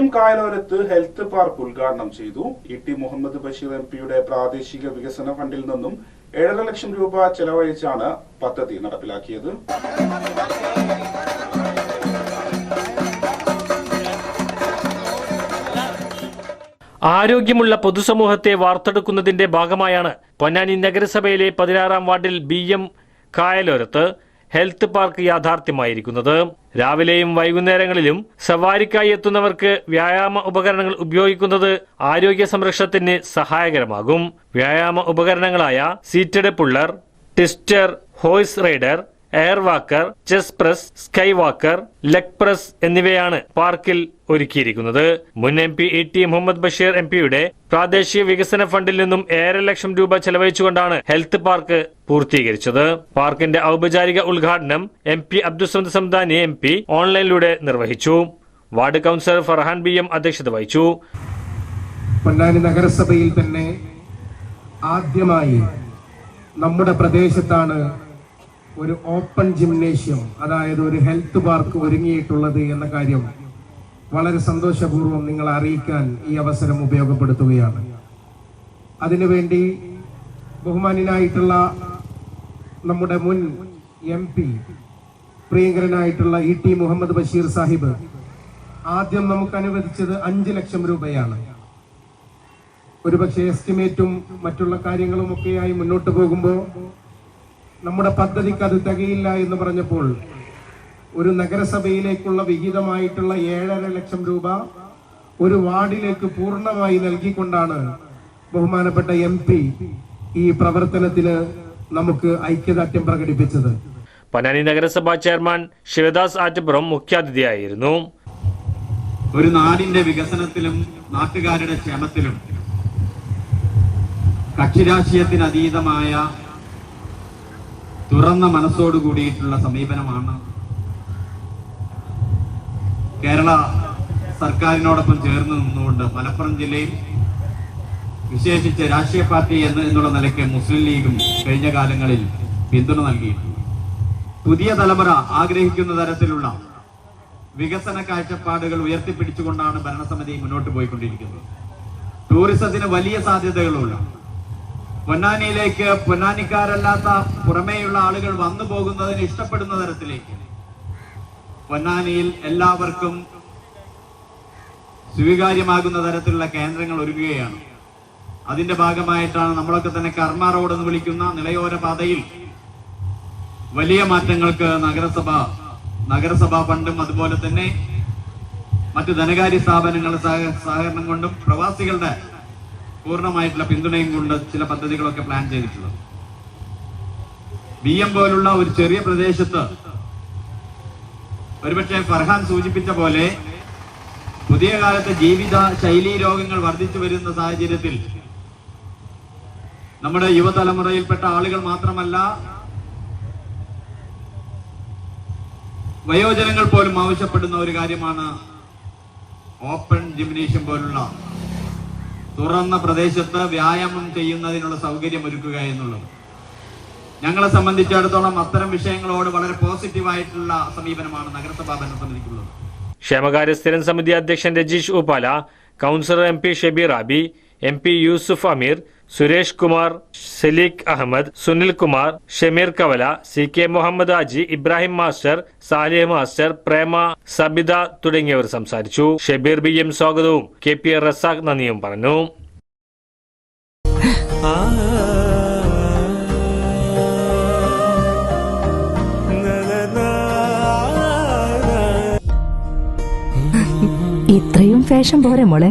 M കായലോരത്ത് health park ഉദ്ഘാടനം ചെയ്തു E T Muhammad Basheer M പിയുടെ പ്രാദേശിക വികസന ഫണ്ടിൽ നിന്നും ഏഴര ലക്ഷം രൂപ ചെലവഴിച്ചാണ് പദ്ധതി നടപ്പിലാക്കിയത്. ആരോഗ്യമുള്ള പൊതുസമൂഹത്തെ വാർത്തെടുക്കുന്നതിന്റെ ഭാഗമായാണ് പൊന്നാനി നഗരസഭയിലെ പതിനാറാം വാർഡിൽ ബി എം കായലോരത്ത് ഹെൽത്ത് പാർക്ക് യാഥാർത്ഥ്യമായിരിക്കുന്നത്. രാവിലെയും വൈകുന്നേരങ്ങളിലും സവാരിക്കായി എത്തുന്നവർക്ക് വ്യായാമ ഉപകരണങ്ങൾ ഉപയോഗിക്കുന്നത് ആരോഗ്യ സംരക്ഷണത്തിന് സഹായകരമാകും. വ്യായാമ ഉപകരണങ്ങളായ seated puller twister horse rider air walker chest press sky walker leg press എന്നിവയാണ് പാർക്കിൽ ഒരുക്കിയിരിക്കുന്നത്. മുൻ M P E T Muhammad Basheer M പിയുടെ പ്രാദേശിക വികസന ഫണ്ടിൽ നിന്നും ഏഴര ലക്ഷം രൂപ ചെലവഴിച്ചുകൊണ്ടാണ് ഹെൽത്ത് പാർക്ക് പൂർത്തീകരിച്ചത്. പാർക്കിന്റെ ഔപചാരിക ഉദ്ഘാടനം M P Abdussamad Samadani M P ഓൺലൈനിലൂടെ നിർവഹിച്ചു. Ward councillor Farhan B M അധ്യക്ഷത വഹിച്ചു. പൊന്നാനി നഗരസഭയിൽ തന്നെ ആദ്യമായി നമ്മുടെ പ്രദേശത്താണ് ഒരു ഓപ്പൺ ജിംനേഷ്യം അതായത് ഒരു ഹെൽത്ത് പാർക്ക് ഒരുങ്ങിയിട്ടുള്ളത് എന്ന കാര്യം വളരെ സന്തോഷപൂർവം നിങ്ങളെ അറിയിക്കാൻ ഈ അവസരം ഉപയോഗപ്പെടുത്തുകയാണ്. അതിനുവേണ്ടി ബഹുമാനായിട്ടുള്ള നമ്മുടെ മുൻ എം പി പ്രിയങ്കരനായിട്ടുള്ള ഇ ടി മുഹമ്മദ് ബഷീർ സാഹിബ് ആദ്യം നമുക്ക് അനുവദിച്ചത് അഞ്ച് ലക്ഷം രൂപയാണ്. ഒരുപക്ഷെ എസ്റ്റിമേറ്റും മറ്റുള്ള കാര്യങ്ങളും ഒക്കെയായി മുന്നോട്ട് പോകുമ്പോൾ നമ്മുടെ പദ്ധതിക്ക് അത് തികയില്ല എന്ന് പറഞ്ഞപ്പോൾ ഒരു നഗരസഭയിലേക്കുള്ള വിഹിതമായിട്ടുള്ള ഏഴര ലക്ഷം രൂപ ഒരു വാർഡിലേക്ക് പൂർണമായി നൽകിക്കൊണ്ടാണ് ബഹുമാനപ്പെട്ട എം പി ഈ പ്രവർത്തനത്തിന് നമുക്ക് ഐക്യദാർഢ്യം പ്രകടിപ്പിച്ചത്. പനാനി നഗരസഭാ ചെയർമാൻ ശിവദാസ് ആറ്റപ്പുറം മുഖ്യാതിഥിയായിരുന്നു. ഒരു നാടിന്റെ വികസനത്തിലും നാട്ടുകാരുടെ ക്ഷേമത്തിലും കക്ഷിരാഷ്ട്രീയത്തിന് അതീതമായ തുറന്ന മനസ്സോടു കൂടിയിട്ടുള്ള സമീപനമാണ് കേരള സർക്കാരിനോടൊപ്പം ചേർന്ന് നിന്നുകൊണ്ട് മലപ്പുറം ജില്ലയിൽ വിശേഷിച്ച് രാഷ്ട്രീയ പാർട്ടി എന്ന് എന്നുള്ള നിലയ്ക്ക് മുസ്ലിം ലീഗും കഴിഞ്ഞ കാലങ്ങളിൽ പിന്തുണ നൽകിയിട്ടുണ്ട്. പുതിയ തലമുറ ആഗ്രഹിക്കുന്ന തരത്തിലുള്ള വികസന കാഴ്ചപ്പാടുകൾ ഉയർത്തിപ്പിടിച്ചുകൊണ്ടാണ് ഭരണസമിതി മുന്നോട്ട് പോയിക്കൊണ്ടിരിക്കുന്നത്. ടൂറിസത്തിന് വലിയ സാധ്യതകളുള്ള പൊന്നാനിയിലേക്ക് പൊന്നാനിക്കാരല്ലാത്ത പുറമേയുള്ള ആളുകൾ വന്നു പോകുന്നതിന് ഇഷ്ടപ്പെടുന്ന തരത്തിലേക്ക്. പൊന്നാനിയിൽ എല്ലാവർക്കും സ്വീകാര്യമാകുന്ന തരത്തിലുള്ള കേന്ദ്രങ്ങൾ ഒരുങ്ങുകയാണ്. അതിന്റെ ഭാഗമായിട്ടാണ് നമ്മളൊക്കെ തന്നെ കർമ്മ റോഡ് എന്ന് വിളിക്കുന്ന നിളയോര പാതയിൽ വലിയ മാറ്റങ്ങൾക്ക് നഗരസഭ നഗരസഭാ ഫണ്ടും അതുപോലെ തന്നെ മറ്റു ധനകാര്യ സ്ഥാപനങ്ങളുടെ സഹ- സഹകരണം കൊണ്ടും പ്രവാസികളുടെ പൂർണമായിട്ടുള്ള പിന്തുണയും കൊണ്ട് ചില പദ്ധതികളൊക്കെ പ്ലാൻ ചെയ്തിട്ടുള്ളത്. ബി എം പോലുള്ള ഒരു ചെറിയ പ്രദേശത്ത് ഒരുപക്ഷെ ഫർഹാൻ സൂചിപ്പിച്ച പോലെ പുതിയ കാലത്തെ ജീവിത ശൈലീ രോഗങ്ങൾ വർദ്ധിച്ചു വരുന്ന സാഹചര്യത്തിൽ നമ്മുടെ യുവതലമുറയിൽപ്പെട്ട ആളുകൾ മാത്രമല്ല വയോജനങ്ങൾ പോലും ആവശ്യപ്പെടുന്ന ഒരു കാര്യമാണ് ഓപ്പൺ ജിംനേഷ്യം പോലുള്ള തുറന്ന പ്രദേശത്ത് വ്യായാമം ചെയ്യുന്നതിനുള്ള സൗകര്യം ഒരുക്കുക എന്നുള്ളത്. ഞങ്ങളെ സംബന്ധിച്ചിടത്തോളം അത്തരം വിഷയങ്ങളോട് വളരെ പോസിറ്റീവായിട്ടുള്ള സമീപനമാണ് നഗരസഭാ ഭരണസമിതിക്കുള്ളത്. ക്ഷേമകാര്യ സ്ഥിരം സമിതി അധ്യക്ഷൻ Rajeesh Upala councillor M P Shabeer Abi M P Yusuf Ameer Suresh Kumar Salikh Ahmed Sunil Kumar Shameer Kavala C K Muhammad Aji Ibrahim master Salih master Prema Sabitha തുടങ്ങിയവർ സംസാരിച്ചു. ഷബീർ ബി എം സ്വാഗതവും. K P Razak നന്ദിയും പറഞ്ഞു. ഇത്രയും fashion പോരെ മോളെ.